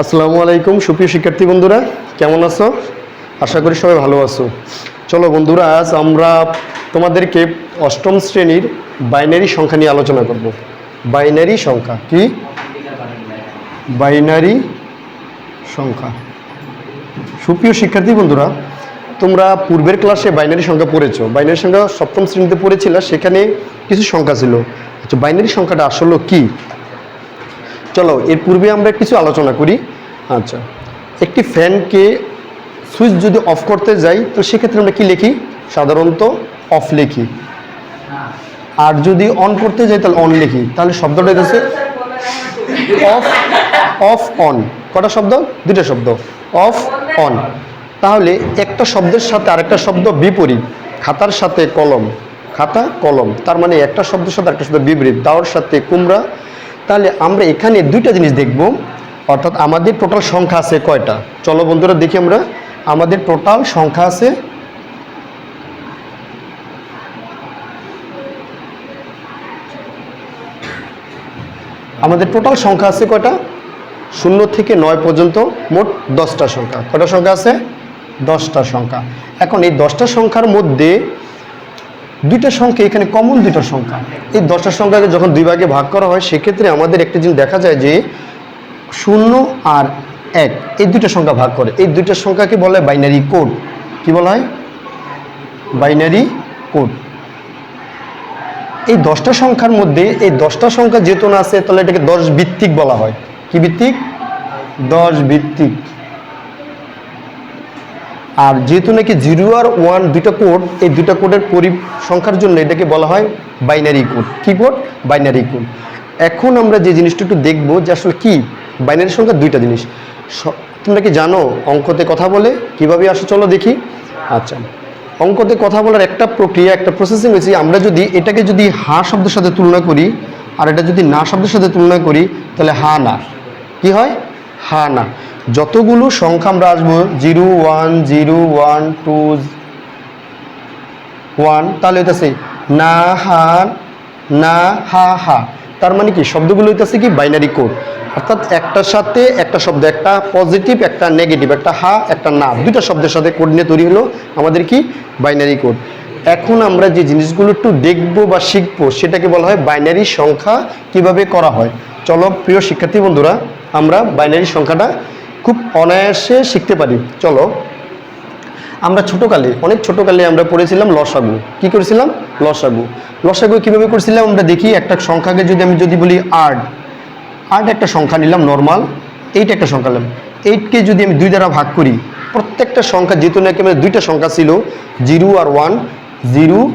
আসসালামু আলাইকুম, সুপ্রিয় শিক্ষার্থী বন্ধুরা, কেমন আছো? আশা করি সবাই ভালো আছো। চলো বন্ধুরা, আজ আমরা তোমাদেরকে অষ্টম শ্রেণির বাইনারি সংখ্যা নিয়ে আলোচনা করব। বাইনারি সংখ্যা কি? বাইনারি সংখ্যা। সুপ্রিয় শিক্ষার্থী বন্ধুরা, তোমরা পূর্বের ক্লাসে বাইনারি সংখ্যা পড়েছো। বাইনারি সংখ্যা সপ্তম শ্রেণীতে পড়েছিল, সেখানে কিছু সংখ্যা ছিল। আচ্ছা বাইনারি সংখ্যাটা আসলে কি? চলো, এর পূর্বে আমরা কিছু আলোচনা করি। আচ্ছা একটি ফ্যানকে সুইচ যদি অফ করতে যাই, তো সেক্ষেত্রে আমরা কি লিখি? সাধারণত অফ লিখি। আর যদি অন করতে যাই, তাহলে অন লিখি। তাহলে শব্দটা হচ্ছে অফ অফ অন কটা শব্দ? দুটো শব্দ। অফ অন তাহলে একটা শব্দের সাথে আরেকটা শব্দ বিপরীত। খাতার সাথে কলম। খাতা, কলম। তার মানে একটা শব্দের সাথে একটা শব্দ বিপরীত। দাওয়ার সাথে কুমড়া তাহলে আমরা এখানে দুইটা জিনিস দেখব। অর্থাৎ আমাদের টোটাল সংখ্যা আছে কয়টা? চলো বন্ধুরা দেখি আমরা। আমাদের টোটাল সংখ্যা আছে আমাদের টোটাল সংখ্যা আছে কয়টা? শূন্য থেকে নয় পর্যন্ত মোট দশটা সংখ্যা। কয়টা সংখ্যা আছে? দশটা সংখ্যা। এখন এই দশটা সংখ্যার মধ্যে দুইটা সংখ্যা, এখানে কমন দুইটা সংখ্যা। এই দশটা সংখ্যাকে যখন দুই ভাগে ভাগ করা হয়, সেক্ষেত্রে আমাদের একটা জিনিস দেখা যায় যে শূন্য আর এক, এই দুইটা সংখ্যা ভাগ করে। এই দুইটা সংখ্যাকে বলা হয় বাইনারি কোড কি বলা হয়? বাইনারি কোড এই দশটা সংখ্যার মধ্যে, এই দশটা সংখ্যা যেহেতু না আছে, তাহলে এটাকে দশ ভিত্তিক বলা হয়। কি ভিত্তিক? দশ ভিত্তিক। আর যেহেতু নাকি জিরো আর ওয়ান দুইটা কোড, এই দুইটা কোডের পরিসংখ্যার জন্য এটাকে বলা হয় বাইনারি কোড। কি কোড? Binary code. এখন আমরা যে জিনিসটা একটু দেখব যে আসলে কি? বাইনারি সংখ্যা দুইটা জিনিস। তোমরা কি জানো অঙ্কতে কথা বলে? কীভাবে আসো চলো দেখি। আচ্ছা। অঙ্কতে কথা বলার একটা প্রক্রিয়া, একটা প্রসেসিং হয়েছে। আমরা যদি এটাকে যদি হা শব্দের সাথে তুলনা করি, আর এটা যদি না শব্দের সাথে তুলনা করি, তাহলে হা না। কি হয়? হা না। যতগুলো সংখ্যা আমরা আসব, zero, one zero, one, two, one, তাহলে হইতেছে না, হা না, হা হা। তার মানে কি? শব্দগুলো হইতেছে কি? Binary code. অর্থাৎ একটার সাথে একটা শব্দ, একটা পজিটিভ, একটা নেগেটিভ, একটা হা, একটা না। দুইটা শব্দের সাথে কোড নিয়ে তৈরি হলো আমাদের কি? Binary code. এখন আমরা যে জিনিসগুলো একটু দেখব বা শিখব, সেটাকে বলা হয় বাইনারি সংখ্যা কীভাবে করা হয়। চলো, প্রিয় শিক্ষার্থী বন্ধুরা, আমরা বাইনারি সংখ্যাটা খুব অনায়াসে শিখতে পারি। চলো। আমরা ছোটোকালে, অনেক ছোটোকালে আমরা পড়েছিলাম লসাগু। কি করেছিলাম? লসাগু। লসাগু কীভাবে করেছিলাম? আমরা দেখি, একটা সংখ্যাকে যদি আমি যদি বলি আট আট একটা সংখ্যা নিলাম নর্মাল এইট একটা সংখ্যা নিলাম। এইটকে যদি আমি দুই দ্বারা ভাগ করি, প্রত্যেকটা সংখ্যা যেহেতু নাকি আমাদের দুইটা সংখ্যা ছিল জিরো আর ওয়ান জিরো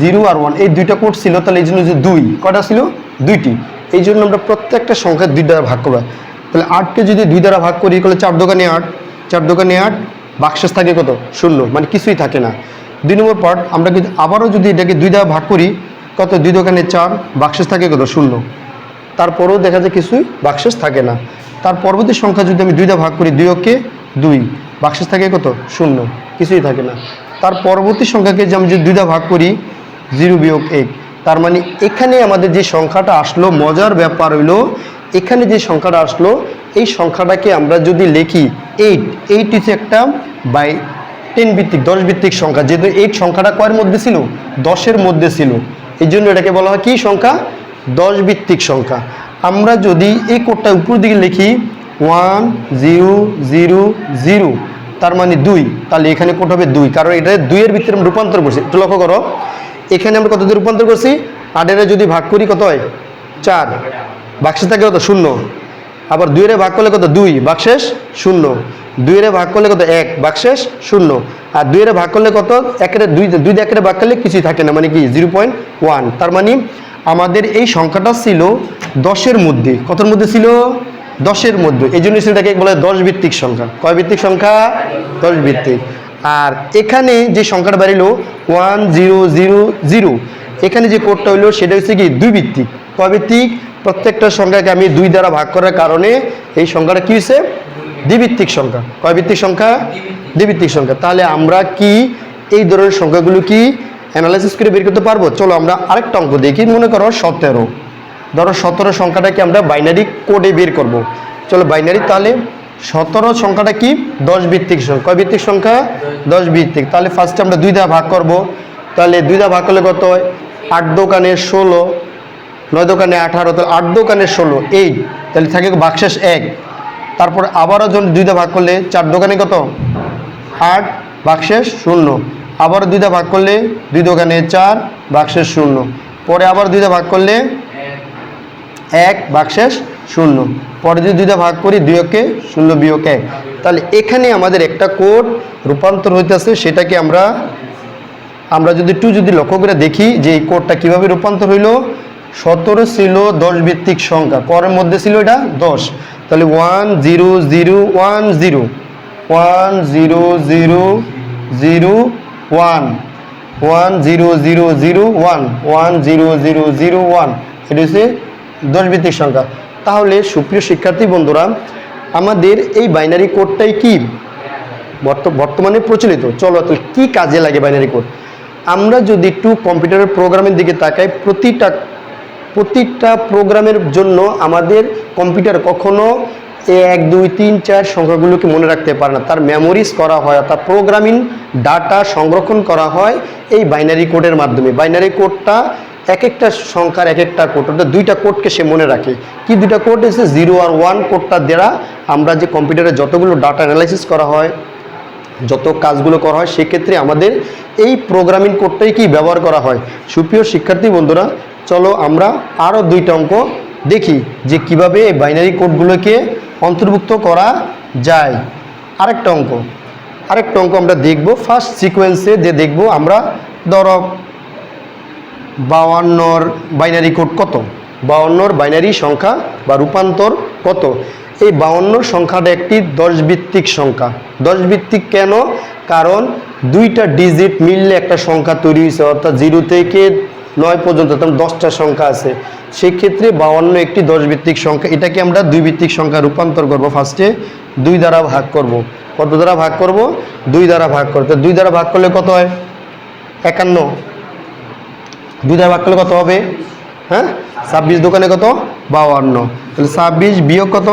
জিরো আর ওয়ান এই দুইটা কোড ছিল, তাহলে এই জন্য যে দুই, কটা ছিল? দুইটি। এই জন্য আমরা প্রত্যেকটা সংখ্যা দুই দ্বারা ভাগ করব। তাহলে আটকে যদি দুই দ্বারা ভাগ করি তাহলে চার দোকানে আট, চার দোকানে আট বাক্সেস থাকে কত? শূন্য মানে কিছুই থাকে না। দুই নম্বর পার্ট আমরা কিন্তু আবারও যদি এটাকে দুই দ্বারা ভাগ করি, কত? দুই দোকানে চার বাক্সেস থাকে কত? শূন্য। তারপরেও দেখা যায় কিছুই বাক্সেস থাকে না। তার পরবর্তী সংখ্যা যদি আমি দুই দ্বারা ভাগ করি, দুই অকে দুই বাক্সেস থাকে কত? শূন্য, কিছুই থাকে না। তার পরবর্তী সংখ্যাকে যে আমি যদি দুই দ্বারা ভাগ করি, জিরো বিয়োগ এক, তার মানে এখানে আমাদের যে সংখ্যাটা আসলো, মজার ব্যাপার হইল এখানে যে সংখ্যাটা আসলো, এই সংখ্যাটাকে আমরা যদি লিখি এইট এইট হচ্ছে একটা বাই টেন ভিত্তিক, দশ ভিত্তিক সংখ্যা। যেহেতু এইট সংখ্যাটা কয়ের মধ্যে ছিল? দশের মধ্যে ছিল। এই জন্য এটাকে বলা হয় কি সংখ্যা? দশ ভিত্তিক সংখ্যা। আমরা যদি এই কোডটা উপর দিকে লিখি ওয়ান জিরো জিরো জিরো তার মানে দুই, তাহলে এখানে কোড হবে দুই, কারণ এটা দুইয়ের ভিতরে আমরা রূপান্তর করছি। একটু লক্ষ্য করো, এখানে আমরা কত রূপান্তর করছি? আটেরা যদি ভাগ করি কত হয়? চার। বাক্সে থাকে কত? শূন্য। আবার দুইয়ের ভাগ করলে কত? দুই। বাক্সেস শূন্য। দুইয়ের ভাগ করলে কত? এক। বাক্সেস শূন্য। আর দুইয়ের ভাগ করলে কত? একের দুই দুই একের ভাগ করলে কিছুই থাকে না। মানে কি? Zero point one. তার মানে আমাদের এই সংখ্যাটা ছিল দশের মধ্যে। কতর মধ্যে ছিল? দশের মধ্যে। এই জন্য সেটাকে বলে দশ ভিত্তিক সংখ্যা। কয় ভিত্তিক সংখ্যা? দশ ভিত্তিক আর এখানে যে সংখ্যাটা বাড়িলো, ওয়ান, জিরো জিরো জিরো। এখানে যে কোডটা হইল, সেটা হচ্ছে কি? দুই ভিত্তিক কয় ভিত্তিক প্রত্যেকটা সংখ্যাকে আমি দুই দ্বারা ভাগ করার কারণে এই সংখ্যাটা কি হয়েছে দ্বিভিত্তিক সংখ্যা। কয় ভিত্তিক সংখ্যা? দ্বিভিত্তিক সংখ্যা। তাহলে আমরা কি এই ধরনের সংখ্যাগুলো কি অ্যানালাইসিস করে বের করতে পারব? চলো আমরা আরেকটা অঙ্ক দেখি। মনে করো সতেরো। ধরো সতেরো সংখ্যাটাকে আমরা বাইনারি কোডে বের করব। চলো বাইনারি তাহলে সতেরো সংখ্যাটা কি? দশ ভিত্তিক সংখ্যা। কয় ভিত্তিক সংখ্যা? দশ ভিত্তিক তাহলে ফার্স্টে আমরা দুই দা ভাগ করব। তাহলে দুই দা ভাগ করলে কত হয়? আট দোকানে ষোলো। নয় দোকানে আঠারো, তাহলে আট দোকানে ষোলো এইট তাহলে থাকে বাক্সেস এক। তারপর আবারও যখন দুইটা ভাগ করলে চার দোকানে কত? আট বাক্সেস শূন্য। আবারও দুইটা ভাগ করলে দুই দোকানে চার বাক্সেস শূন্য। পরে আবার দুইটা ভাগ করলে এক বাক্সেস শূন্য। পরে যদি দুইটা ভাগ করি দুইকে শূন্য বিয়োগ এক। তাহলে এখানে আমাদের একটা কোড রূপান্তর হইতেছে, সেটাকে আমরা আমরা যদি একটু যদি লক্ষ্য করে দেখি যে এই কোডটা কীভাবে রূপান্তর হইল সতেরো ছিল দশ ভিত্তিক সংখ্যা, পরের মধ্যে ছিল এটা দশ। তাহলে one zero zero one zero one zero zero zero one one zero zero zero one one zero zero zero one এটা হচ্ছে দশ ভিত্তিক সংখ্যা। তাহলে সুপ্রিয় শিক্ষার্থী বন্ধুরা, আমাদের এই বাইনারি কোডটাই কি? বর্ত- বর্তমানে প্রচলিত। চলো তো কী কাজে লাগে বাইনারি কোড আমরা যদি একটু কম্পিউটারের প্রোগ্রামের দিকে তাকাই, প্রতিটা প্রতিটা প্রোগ্রামের জন্য আমাদের কম্পিউটার কখনো এক, দুই, তিন, চার সংখ্যাগুলোকে মনে রাখতে পারে না। তার মেমোরিজ করা হয়, অর্থাৎ প্রোগ্রামিং ডাটা সংরক্ষণ করা হয় এই বাইনারি কোডের মাধ্যমে। বাইনারি কোডটা এক একটা সংখ্যার এক একটা কোড অর্থাৎ দুইটা কোডকে সে মনে রাখে। কি দুইটা কোড এসে জিরো আর ওয়ান কোডটার দ্বারা আমরা যে কম্পিউটারে যতগুলো ডাটা অ্যানালাইসিস করা হয়, যত কাজগুলো করা হয়, সেক্ষেত্রে আমাদের এই প্রোগ্রামিং কোডটাই কি ব্যবহার করা হয়? সুপ্রিয় শিক্ষার্থী বন্ধুরা চলো আমরা আরও দুইটা অঙ্ক দেখি যে কীভাবে এই বাইনারি কোডগুলোকে অন্তর্ভুক্ত করা যায়। আরেকটা অঙ্ক। আরেকটা অঙ্ক আমরা দেখব। ফার্স্ট সিকোয়েন্সে যে দেখব আমরা, ধরো বাউান্নর বাইনারি কোড কত? বাউান্নর বাইনারি সংখ্যা বা রূপান্তর কত? এই বাউান্ন সংখ্যাটা একটি দশ ভিত্তিক সংখ্যা। দশ ভিত্তিক কেন? কারণ দুইটা ডিজিট মিললে একটা সংখ্যা তৈরি হয়েছে, অর্থাৎ জিরো থেকে নয় পর্যন্ত তখন দশটা সংখ্যা আছে। সেক্ষেত্রে বাউান্ন একটি দশ ভিত্তিক সংখ্যা, এটাকে আমরা দুই ভিত্তিক সংখ্যা রূপান্তর করব ফার্স্টে, দুই দ্বারা ভাগ করব। কত দ্বারা ভাগ করব? দুই দ্বারা ভাগ করতে দুই দ্বারা ভাগ করলে কত হয়? একান্ন। দুই দ্বারা ভাগ করলে কত হবে? হ্যাঁ? ছাব্বিশ দোকানে কত? বাউান্ন। তাহলে ছাব্বিশ বিয়োগ কত?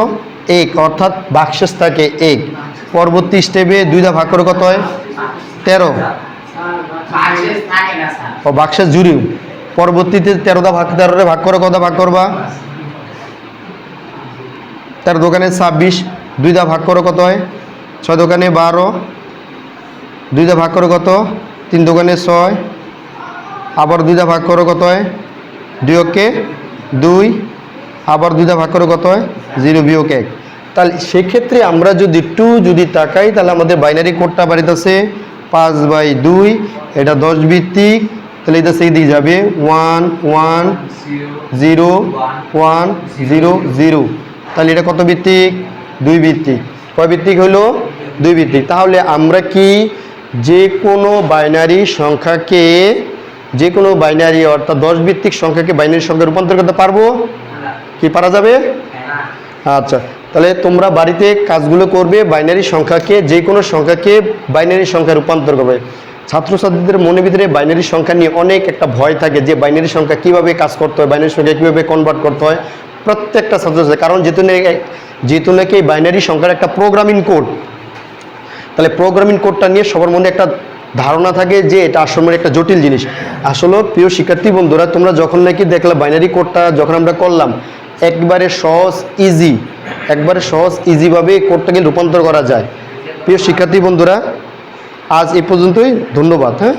এক, অর্থাৎ বাক্সেস থাকে এক। পরবর্তী স্টেপে দুই দ্বারা ভাগ করে কত হয়? তেরো। ও বাক্সেস জুড়িও। পরবর্তীতে তেরোটা ভাগ তেরোটা ভাগ করে কত ভাগ করবা? তার দোকানে ছাব্বিশ, দুইটা ভাগ করে কত হয়? ছয় দোকানে বারো, দুইটা ভাগ করে কত? তিন দোকানে ছয়, আবার দুইটা ভাগ করে কত হয়? দুইকে দুই, আবার দুইটা ভাগ করে কত হয়? জিরো বিয়োগ এক। তাহলে সেক্ষেত্রে আমরা যদি টু যদি তাকাই, তাহলে আমাদের বাইনারি কোডটা বাড়িতেছে পাঁচ বাই দুই, এটা দশ ভিত্তিক। তাহলে এটা সেই দিকে যাবে। One one zero one zero zero তাহলে এটা কত ভিত্তিক? দুই ভিত্তিক। কয় ভিত্তিক হলো? দুই ভিত্তিক। তাহলে আমরা কি যে কোনো বাইনারি সংখ্যাকে, যে কোনো বাইনারি অর্থাৎ দশ ভিত্তিক সংখ্যাকে বাইনারি সংখ্যা রূপান্তর করতে পারব? কি পারা যাবে? আচ্ছা তাহলে তোমরা বাড়িতে কাজগুলো করবে বাইনারি সংখ্যাকে, যে কোনো সংখ্যাকে বাইনারি সংখ্যা রূপান্তর করবে। ছাত্রছাত্রীদের মনের ভিতরে বাইনারি সংখ্যা নিয়ে অনেক একটা ভয় থাকে যে বাইনারি সংখ্যা কীভাবে কাজ করতে হয়, বাইনারি সংখ্যা কীভাবে কনভার্ট করতে হয়, প্রত্যেকটা ছাত্রছাত্রী, কারণ যেহেতু যেহেতু নাকি বাইনারি সংখ্যার একটা প্রোগ্রামিং কোড তাহলে প্রোগ্রামিং কোডটা নিয়ে সবার মনে একটা ধারণা থাকে যে এটা আসলে একটা জটিল জিনিস। আসলে প্রিয় শিক্ষার্থী বন্ধুরা, তোমরা যখন নাকি দেখলে বাইনারি কোডটা যখন আমরা করলাম, একবারে সহজ ইজি একবারে সহজ ইজিভাবে কোডটাকে রূপান্তর করা যায়। প্রিয় শিক্ষার্থী বন্ধুরা আজ এ পর্যন্তই ধন্যবাদ হ্যাঁ?